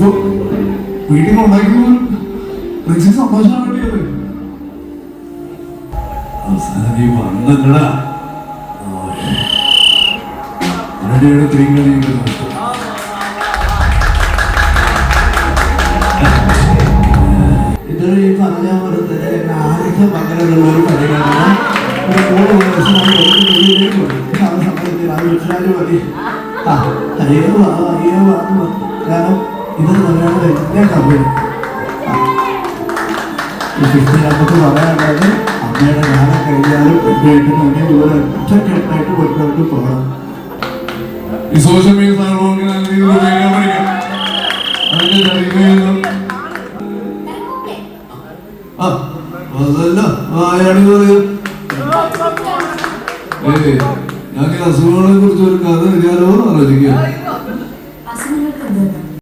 ഇപ്പൊ വീട്ടിൽ കൊണ്ടാക്കി സന്തോഷം സന്തോഷമാണ് വേണ്ടിയത് അവസാനം നീ വന്നല്ലടാ റെഡിയുടെ തിരികളിയുണ്ട് ഇതൊരു ഈ പറഞ്ഞ പോലെ തന്നെ ആദ്യത്തെ പങ്കലുള്ള ഒരു പരിഗണന ഒരു മൂന്ന് പോയി ആ സമയത്ത് അത് ആ അയ്യോ പറഞ്ഞു. കാരണം ഇത് നമ്മുടെ വലിയ കമ്പനി ഈ ഫിഫ്റ്റിനകത്ത് പറയാനുള്ളത് അമ്മയുടെ നാളെ കഴിഞ്ഞാലും പെണ്ണായിട്ട് തന്നെ ഇതുപോലെ ഒറ്റക്കെട്ടായിട്ട് മുന്നോട്ട് പോകണം. ഈ സോഷ്യൽ മീഡിയ സാധനങ്ങളൊക്കെ നല്ല രീതിയിൽ ഉപയോഗിക്കാൻ പഠിക്കാം. അതിന്റെ തെളിവുകൾ ആ അതല്ല ആയാണെന്ന് പറയാം ഏ ഞാൻ ഈ അസുഖങ്ങളെ കുറിച്ച് ഒരു കഥ എന്ന് ആലോചിക്കുക.